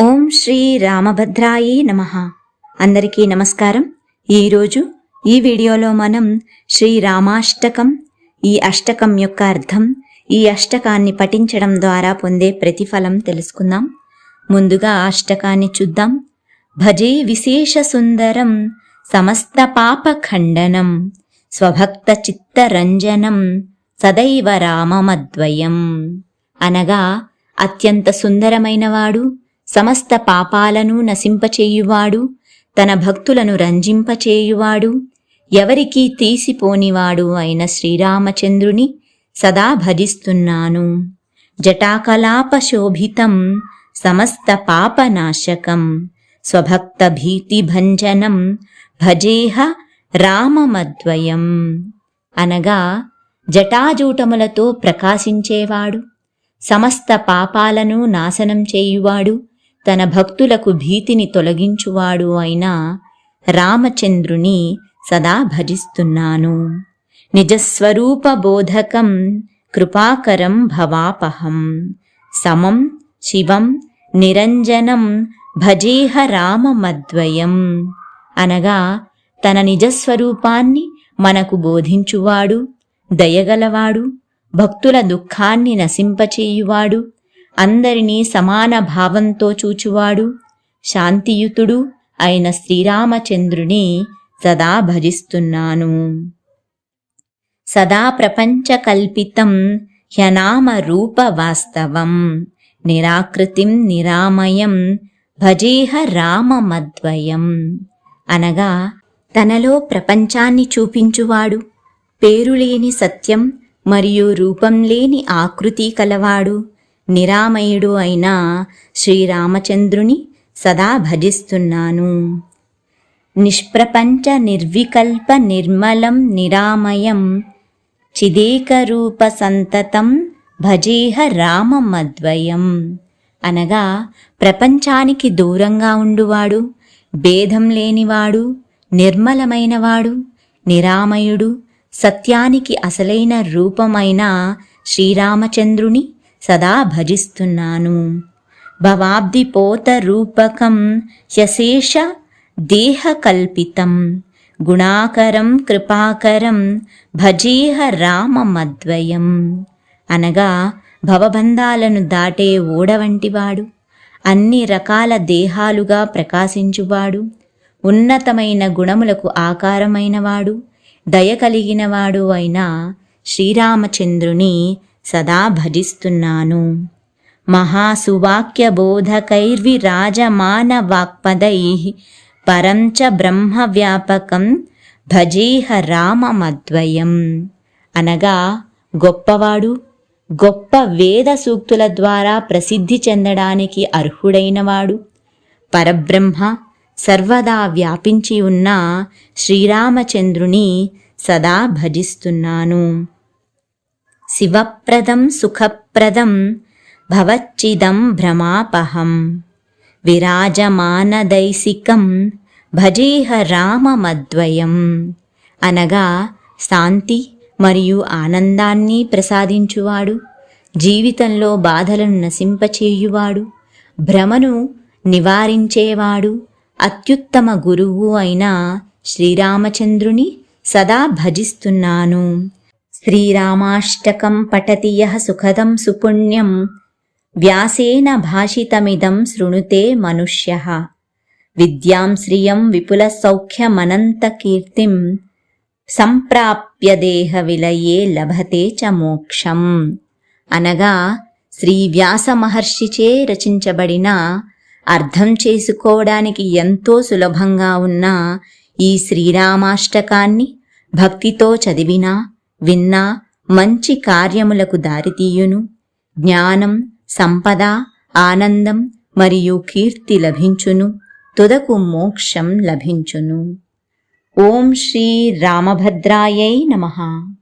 ఓం శ్రీ రామభద్రాయి నమ. అందరికీ నమస్కారం. ఈరోజు ఈ వీడియోలో మనం శ్రీ రామాష్టకం ఈ అష్టకం యొక్క అర్థం ఈ అష్టకాన్ని పఠించడం ద్వారా పొందే ప్రతిఫలం తెలుసుకుందాం. ముందుగా అష్టకాన్ని చూద్దాం. భజే విశేష సుందరం సమస్త పాప ఖండనం స్వభక్త చిత్తరంజనం సదైవ రామమద్వయం. అనగా అత్యంత సుందరమైనవాడు సమస్త పాపాలను నశింపచేయువాడు తన భక్తులను రంజింపచేయువాడు ఎవరికీ తీసిపోనివాడు అయిన శ్రీరామచంద్రుని సదా భజిస్తున్నాను. జటాకలాపశోభితం సమస్త పాపనాశకం స్వభక్త భీతిభంజనం భజేహ రామమద్వయం. అనగా జటాజూటములతో ప్రకాశించేవాడు సమస్త పాపాలను నాశనం చేయువాడు తన భక్తులకు భీతిని తొలగించువాడు అయిన రామచంద్రుని సదా భజిస్తున్నాను. నిజస్వరూప బోధకం కృపాకరం భవాపహం. సమం శివం నిరంజనం భజేహ రామమద్వయం. అనగా తన నిజస్వరూపాన్ని మనకు బోధించువాడు దయగలవాడు భక్తుల దుఃఖాన్ని నశింపచేయువాడు అందరినీ సమాన భావంతో చూచువాడు. శాంతియుతుడు అయిన శ్రీరామచంద్రుని సదా భజిస్తున్నాను. సదా ప్రపంచ కల్పితం హ్యనామ రూప వాస్తవం నిరాకృతిం నిరామయం భజేహ రామమద్వయం. అనగా తనలో ప్రపంచాన్ని చూపించువాడు. పేరులేని సత్యం మరియు రూపం లేని ఆకృతి కలవాడు. నిరామయుడు అయిన శ్రీరామచంద్రుని సదా భజిస్తున్నాను. నిష్ప్రపంచ నిర్వికల్ప నిర్మలం నిరామయం చిదేకరూప సంతతం భజేహ రామమద్వయం. అనగా ప్రపంచానికి దూరంగా ఉండువాడు భేదం లేనివాడు నిర్మలమైనవాడు నిరామయుడు సత్యానికి అసలైన రూపమైన శ్రీరామచంద్రుని సదా భజిస్తున్నాను. భవాబ్దిపోత రూపకం యశేష దేహకల్పితం. గుణాకరం కృపాకరం భజేహ రామమద్వయం. అనగా భవబంధాలను దాటే ఓడ వంటివాడు అన్ని రకాల దేహాలుగా ప్రకాశించువాడు. ఉన్నతమైన గుణములకు ఆకారమైనవాడు. దయ కలిగినవాడు అయిన శ్రీరామచంద్రుని సదా భజిస్తున్నాను. మహాసువాక్యబోధకైర్విరాజమానవాక్పదై పరం చ బ్రహ్మవ్యాపకం భజేహ రామమద్వయం. అనగా గొప్పవాడు గొప్ప వేద సూక్తుల ద్వారా ప్రసిద్ధి చెందడానికి అర్హుడైనవాడు పరబ్రహ్మ సర్వదా వ్యాపించి ఉన్న శ్రీరామచంద్రుని సదా భజిస్తున్నాను. శివప్రదం సుఖప్రదం భవచ్చిదం భ్రమాపహం విరాజమానదైసికం భజేహ రామమద్వయం. అనగా శాంతి మరియు ఆనందాన్ని ప్రసాదించువాడు జీవితంలో బాధలను నశింపచేయువాడు భ్రమను నివారించేవాడు అత్యుత్తమ గురువు అయిన శ్రీరామచంద్రుని సదా భజిస్తున్నాను. శ్రీరామాష్టకం పఠతి యః సుఖదం సుపుణ్యం వ్యాసేన భాషితమిదం శృణుతే మనుష్యः విద్యాం శ్రియం విపుల సౌఖ్యమనంతకీర్తిం సంప్రాప్య దేహ విలయే లభతే చ మోక్షం అనగా శ్రీ వ్యాస మహర్షిచే రచించబడిన అర్థం చేసుకోవడానికి ఎంతో సులభంగా ఉన్న ఈ శ్రీరామాష్టకాన్ని భక్తితో చదివినా విన్నా మంచి కార్యములకు దారితీయును జ్ఞానం సంపద ఆనందం మరియు కీర్తి లభించును. తుదకు మోక్షం లభించును. ఓం శ్రీ రామభద్రాయై నమః.